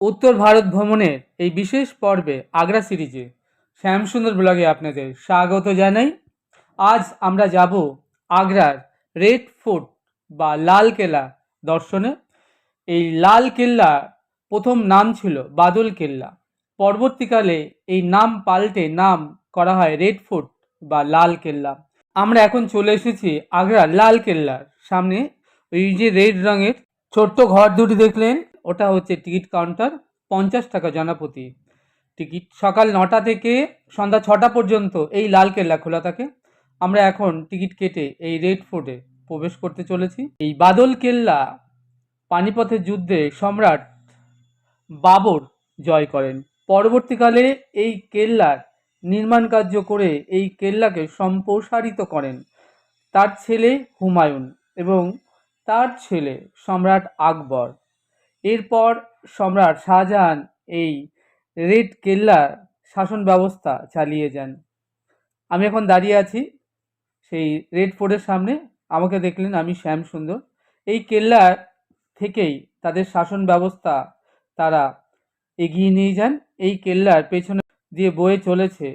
উত্তর ভারত ভ্রমণের এই বিশেষ পর্বে আগ্রা সিরিজে শ্যামসুন্দর ব্লগে আপনাদের স্বাগত জানাই। আজ আমরা যাব আগ্রার রেড ফোর্ট বা লাল কেল্লা দর্শনে। এই লাল কেল্লা প্রথম নাম ছিল বাদল কেল্লা। পরবর্তীকালে এই নাম পাল্টে নাম করা হয় রেড ফোর্ট বা লাল কেল্লা। আমরা এখন চলে এসেছি আগ্রার লাল কেল্লার সামনে। এই যে রেড রঙের ছোট্ট ঘর দুটি দেখলেন। ওটা হচ্ছে টিকিট কাউন্টার, পঞ্চাশ টাকা জনপ্রতি। টিকিট সকাল নটা থেকে সন্ধ্যা ছটা পর্যন্ত এই লাল কেল্লা খোলা থাকে। আমরা এখন টিকিট কেটে এই রেড ফোর্টে প্রবেশ করতে চলেছি। এই বাদল কেল্লা পানিপথের যুদ্ধে সম্রাট বাবর জয় করেন। পরবর্তীকালে এই কেল্লার নির্মাণ কার্য করে এই কেল্লাকে সম্প্রসারিত করেন। তার ছেলে হুমায়ুন এবং তার ছেলে সম্রাট আকবর। এরপর সম্রাট শাহজাহান এই রেড কেল্লার শাসন ব্যবস্থা চালিয়ে যান। আমি এখন দাঁড়িয়ে আছি সেই রেড ফোর্টের সামনে। আমাকে দেখলেন আমি শ্যাম সুন্দর। এই কেল্লা থেকেই তাদের শাসন ব্যবস্থা তারা এগিয়ে নিয়ে যান। এই কেল্লার পেছনে দিয়ে বয়ে চলেছে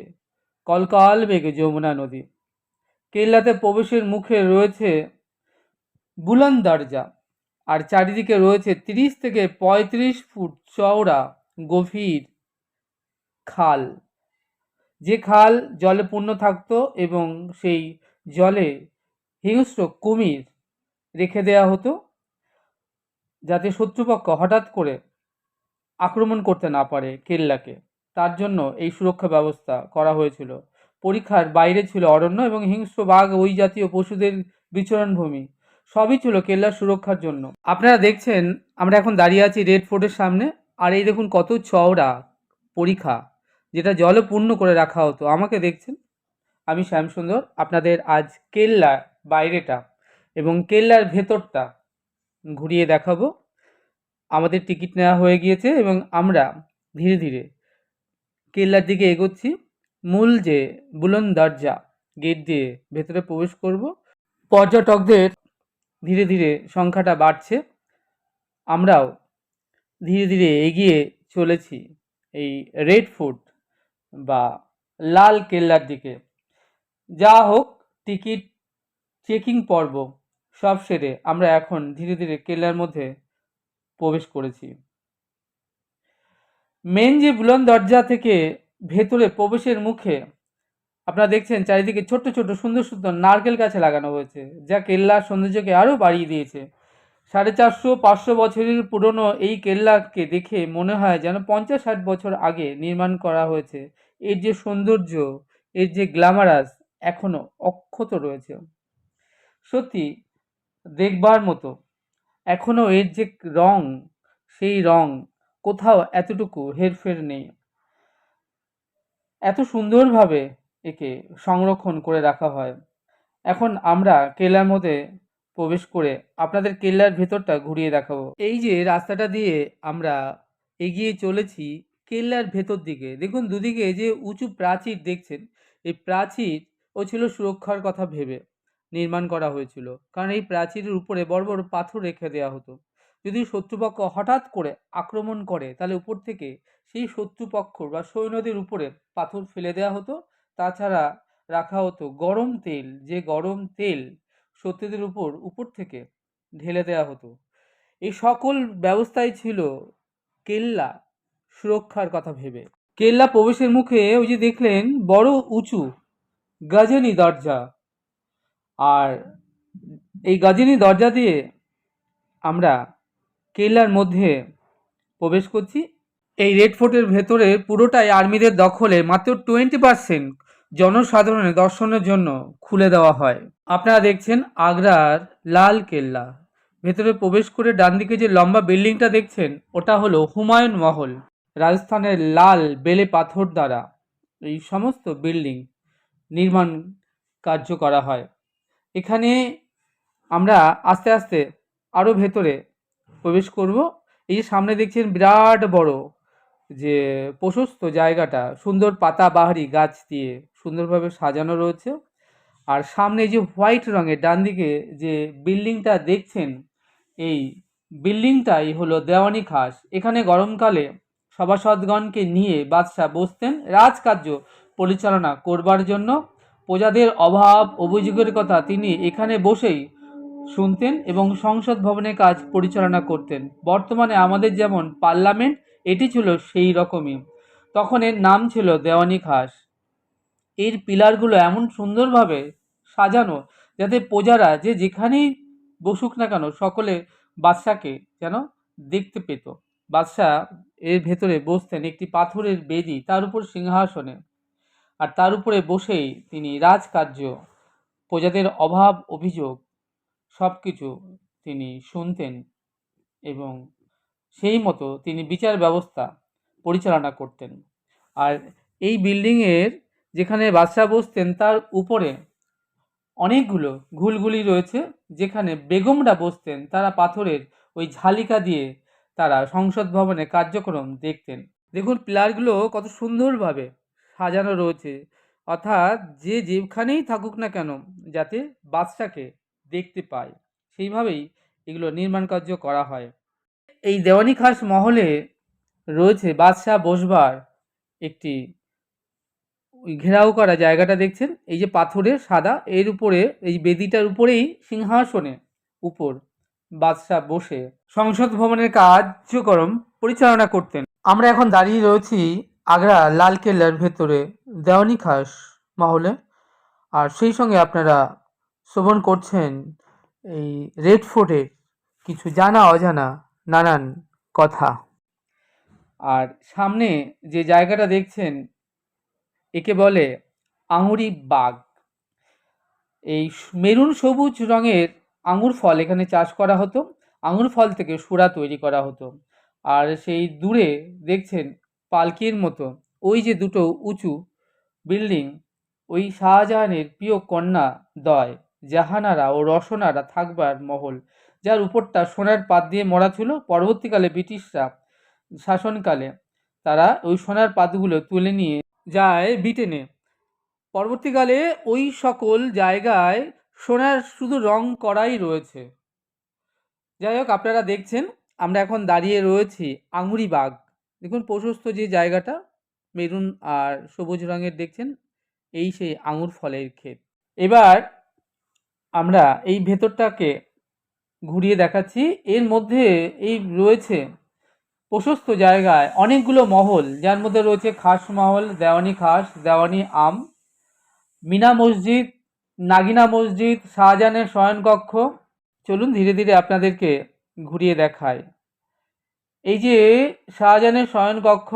কলকাল বেগে যমুনা নদী। কেল্লাতে প্রবেশের মুখে রয়েছে বুলন দরজা। আর চারিদিকে রয়েছে তিরিশ থেকে পঁয়ত্রিশ ফুট চওড়া গভীর খাল। যে খাল জলে পূর্ণ থাকতো এবং সেই জলে হিংস্র কুমির রেখে দেয়া হতো, যাতে শত্রুপক্ষ হঠাৎ করে আক্রমণ করতে না পারে কেল্লাকে। তার জন্য এই সুরক্ষা ব্যবস্থা করা হয়েছিল। পরীক্ষার বাইরে ছিল অরণ্য এবং হিংস্র বাঘ ওই জাতীয় পশুদের বিচরণভূমি। সবই ছিল কেল্লার সুরক্ষার জন্য। আপনারা দেখছেন, আমরা এখন দাঁড়িয়ে আছি রেড ফোর্টের সামনে। আর এই দেখুন কত চওড়া পরীক্ষা, যেটা জলে পূর্ণ করে রাখা হতো। আমাকে দেখছেন? আমি শ্যামসুন্দর, আপনাদের আজ কেল্লা বাইরেটা এবং কেল্লার ভেতরটা ঘুরিয়ে দেখাবো। আমাদের টিকিট নেওয়া হয়ে গিয়েছে এবং আমরা ধীরে ধীরে কেল্লার দিকে এগোচ্ছি। মূল যে বুলন দরজা, গেট দিয়ে ভেতরে প্রবেশ করব। পর্যটকদের ধীরে ধীরে সংখ্যাটা বাড়ছে, আমরাও ধীরে ধীরে এগিয়ে চলেছি এই রেড ফুট বা লাল কেল্লার দিকে। যা হোক, টিকিট, চেকিং পর্ব সব সেরে আমরা এখন ধীরে ধীরে কেল্লার মধ্যে প্রবেশ করেছি। মেন যে বুলন দরজা থেকে ভেতরে প্রবেশের মুখে আপনারা দেখছেন চারিদিকে ছোট্ট ছোট্ট সুন্দর সুন্দর নারকেল গাছে লাগানো হয়েছে, যা কেল্লার সৌন্দর্যকে আরও বাড়িয়ে দিয়েছে। সাড়ে চারশো, পাঁচশো বছরের পুরনো এই কেল্লাকে দেখে মনে হয় যেন পঞ্চাশ ষাট বছর আগে নির্মাণ করা হয়েছে। এর যে সৌন্দর্য, এর যে গ্ল্যামারাস এখনও অক্ষত রয়েছে। সত্যি, দেখবার মতো, এখনও এর যে রং, সেই রং কোথাও এতটুকু হেরফের নেই। এত সুন্দরভাবে একে সংরক্ষণ করে রাখা হয়। এখন আমরা কেল্লার মধ্যে প্রবেশ করে আপনাদের কেল্লার ভেতরটা ঘুরিয়ে দেখাবো। এই যে রাস্তাটা দিয়ে আমরা এগিয়ে চলেছি কেল্লার ভেতর দিকে, দেখুন দুদিকে যে উঁচু প্রাচীর দেখছেন, এই প্রাচীর ও ছিল সুরক্ষার কথা ভেবে নির্মাণ করা হয়েছিল। কারণ এই প্রাচীরের উপরে বড় বড় পাথর রেখে দেওয়া হতো। যদি শত্রুপক্ষ হঠাৎ করে আক্রমণ করে, তাহলে উপর থেকে সেই শত্রুপক্ষ বা সৈন্যদের উপরে পাথর ফেলে দেওয়া হতো তাছাড়া রাখা হতো গরম তেল, যে গরম তেল শত্রুদের উপর উপর থেকে ঢেলে দেওয়া হতো। এই সকল ব্যবস্থাই ছিল কেল্লা সুরক্ষার কথা ভেবে। কেল্লা প্রবেশের মুখে ওই যে দেখলেন, বড় উঁচু গাজনি দরজা। আর এই গাজনি দরজা দিয়ে আমরা কেল্লার মধ্যে প্রবেশ করছি। এই রেড ফোর্টের ভেতরে পুরোটাই আর্মিদের দখলে, মাত্র টোয়েন্টি পার্সেন্ট জনসাধারণের দর্শনের জন্য খুলে দেওয়া হয়। আপনারা দেখছেন আগ্রার লাল কেল্লা। ভেতরে প্রবেশ করে ডান দিকে যে লম্বা বিল্ডিংটা দেখছেন, ওটা হলো হুমায়ুন মহল, রাজস্থানের লাল বেলে পাথর দ্বারা এই সমস্ত বিল্ডিং নির্মাণ কার্য করা হয়। এখানে আমরা আস্তে আস্তে আরও ভেতরে প্রবেশ করব। এই যে সামনে দেখছেন বিরাট বড় যে প্রশস্ত জায়গাটা, সুন্দর পাতাবাহারি গাছ দিয়ে সুন্দরভাবে সাজানো রয়েছে। আর সামনে যে হোয়াইট রঙের ডান দিকে যে বিল্ডিংটা দেখছেন, এই বিল্ডিংটাই হলো দেওয়ানি খাস। এখানে গরমকালে সভাসদগণকে নিয়ে বাদশাহ বসতেন। রাজকার্য পরিচালনা করবার জন্য। প্রজাদের অভাব, অভিযোগের কথা তিনি এখানে বসেই শুনতেন এবং সংসদ ভবনের কাজ পরিচালনা করতেন। বর্তমানে আমাদের যেমন পার্লামেন্ট, এটি ছিল সেই রকমই। তখন এর নাম ছিল দেওয়ানি খাস। এর পিলারগুলো এমন সুন্দরভাবে সাজানো যাতে প্রজারা যে যেখানেই বসুক না কেন সকলে বাদশাকে যেন দেখতে পেত। বাদশাহ এর ভেতরে বসতেন একটি পাথরের বেদি তার উপর সিংহাসনে আর তার উপরে বসেই তিনি রাজকার্য, প্রজাদের অভাব অভিযোগ সব কিছু তিনি শুনতেন এবং সেই মতো তিনি বিচার ব্যবস্থা পরিচালনা করতেন। আর এই বিল্ডিংয়ের যেখানে বাদশাহ বসতেন তার উপরে অনেকগুলো ঘুলগুলি রয়েছে, যেখানে বেগমরা বসতেন, তারা পাথরের ওই ঝালিকা দিয়ে তারা সংসদ ভবনে কার্যক্রম দেখতেন। দেখুন, পিলারগুলো কত সুন্দরভাবে সাজানো রয়েছে। অর্থাৎ যে যেখানেই থাকুক না কেন, যাতে বাদশাকে দেখতে পায়। সেইভাবেই এগুলো নির্মাণ কার্য করা হয়। এই দেওয়ানি খাস মহলে রয়েছে বাদশাহ বসবার একটি ঘেরাও করা জায়গাটা দেখছেন? এই যে পাথরের সাদা, এর উপরে, এই বেদিটার উপরেই সিংহাসনে উপর বাদশাহ বসে সংসদ ভবনের কার্যক্রম পরিচালনা করতেন। আমরা এখন দাঁড়িয়ে রয়েছি আগ্রা লালকেল্লার ভেতরে দেওয়ানি খাস মহলে। আর সেই সঙ্গে আপনারা শ্রবণ করছেন এই রেড ফোর্টের কিছু জানা অজানা নানান কথা। আর সামনে যে জায়গাটা দেখছেন একে বলে আঙুরি বাগ এই মেরুন সবুজ রঙের আঙুর ফল এখানে চাষ করা হতো। আঙুর ফল থেকে সুরা তৈরি করা হতো। আর সেই দূরে দেখছেন পালকির মতো ওই যে দুটো উঁচু বিল্ডিং, ওই শাহজাহানের প্রিয় কন্যা দয়, জাহানারা ও রসনারা থাকবার মহল, যার উপরটা সোনার পাত দিয়ে মরা ছিল। পরবর্তীকালে ব্রিটিশরা শাসনকালে তারা ওই সোনার পাতগুলো তুলে নিয়ে ব্রিটেনে। পরবর্তীকালে ওই সকল জায়গায় সোনার শুধু রং করাই রয়েছে। যাই হোক, আপনারা দেখছেন, আমরা এখন দাঁড়িয়ে রয়েছি আঙুরি বাগ দেখুন, প্রশস্ত যে জায়গাটা, মেরুন আর সবুজ রঙের দেখছেন, এই সেই আঙুর ফলের ক্ষেত। এবার আমরা এই ভেতরটাকে ঘুরিয়ে দেখাচ্ছি। এর মধ্যে এই রয়েছে প্রশস্ত জায়গায় অনেকগুলো মহল, যার মধ্যে রয়েছে খাস মহল, দেওয়ানি খাস, দেওয়ানি আম, মিনা মসজিদ, নাগিনা মসজিদ, শাহজাহানের শয়নকক্ষ। চলুন ধীরে ধীরে আপনাদেরকে ঘুরিয়ে দেখায় এই যে শাহজাহানের শয়নকক্ষ,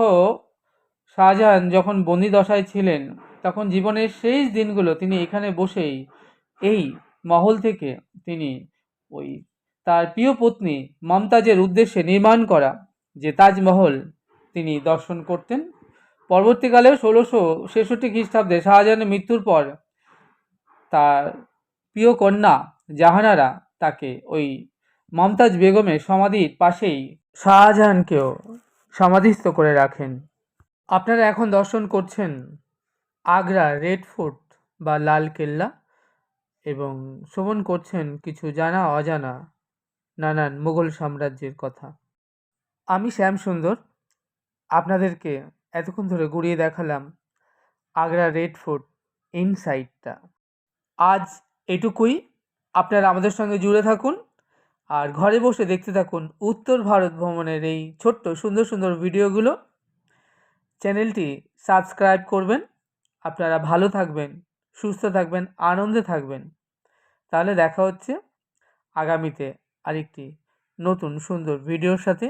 শাহজাহান যখন বন্দি দশায় ছিলেন, তখন জীবনের শেষ দিনগুলো তিনি এখানে বসেই এই মহল থেকে তিনি ওই তার প্রিয় পত্নী মমতাজের উদ্দেশ্যে নির্মাণ করা যে তাজমহল তিনি দর্শন করতেন। পরবর্তীকালে ষোলোশো ছেষট্টি খ্রিস্টাব্দে শাহজাহানের মৃত্যুর পর তার প্রিয় কন্যা জাহানারা তাকে ওই মমতাজ বেগমের সমাধির পাশেই শাহজাহানকেও সমাধিস্থ করে রাখেন। আপনারা এখন দর্শন করছেন আগ্রা রেড ফোর্ট বা লাল কেল্লা এবং শ্রবণ করছেন কিছু জানা অজানা নানান মুঘল সাম্রাজ্যের কথা। আমি শ্যাম সুন্দর। আপনাদেরকে এতক্ষণ ধরে ঘুরিয়ে দেখালাম আগ্রা রেড ফোর্ট ইনসাইডটা আজ এটুকুই। আপনারা আমাদের সঙ্গে জুড়ে থাকুন আর ঘরে বসে দেখতে থাকুন উত্তর ভারত ভ্রমণের এই ছোট্ট সুন্দর সুন্দর ভিডিওগুলো। চ্যানেলটি সাবস্ক্রাইব করবেন। আপনারা ভালো থাকবেন, সুস্থ থাকবেন, আনন্দে থাকবেন। তাহলে দেখা হচ্ছে আগামীতে আরেকটি নতুন সুন্দর ভিডিওর সাথে।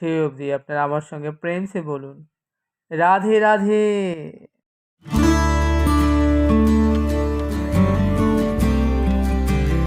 সেই অবধি আপনারা আমার সঙ্গে প্রেমসে বলুন। রাধে রাধে।